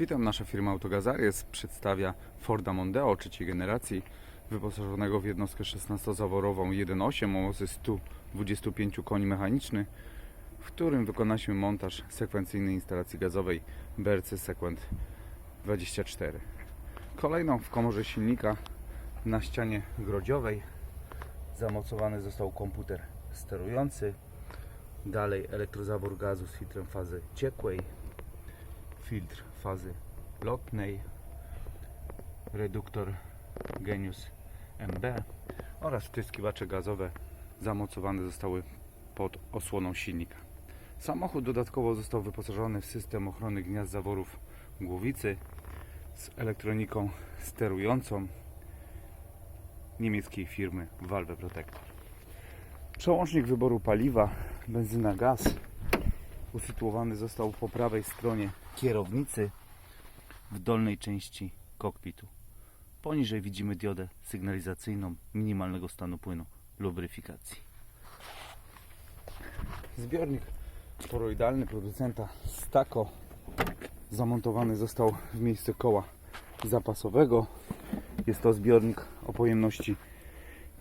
Witam, nasza firma Autogazaries przedstawia Forda Mondeo trzeciej generacji wyposażonego w jednostkę 16-zaworową 1.8 o mocy 125 koni mechanicznych, w którym wykonaliśmy montaż sekwencyjnej instalacji gazowej BRC Sequent 24. Kolejną w komorze silnika na ścianie grodziowej zamocowany został komputer sterujący, dalej elektrozawór gazu z filtrem fazy ciekłej, filtr fazy lotnej, reduktor Genius MB oraz wtryskiwacze gazowe zamocowane zostały pod osłoną silnika. Samochód dodatkowo został wyposażony w system ochrony gniazd zaworów głowicy z elektroniką sterującą niemieckiej firmy Valve Protector. Przełącznik wyboru paliwa, benzyna gaz usytuowany został po prawej stronie kierownicy w dolnej części kokpitu. Poniżej widzimy diodę sygnalizacyjną minimalnego stanu płynu lubryfikacji. Zbiornik toroidalny producenta Stako zamontowany został w miejsce koła zapasowego. Jest to zbiornik o pojemności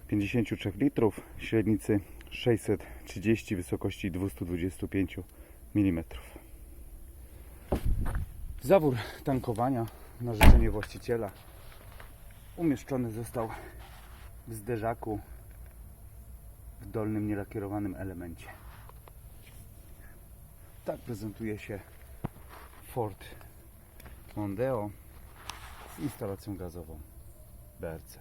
53 litrów, średnicy 630, wysokości 225 mm. Zawór tankowania na życzenie właściciela umieszczony został w zderzaku w dolnym nielakierowanym elemencie. Tak prezentuje się Ford Mondeo z instalacją gazową BRC.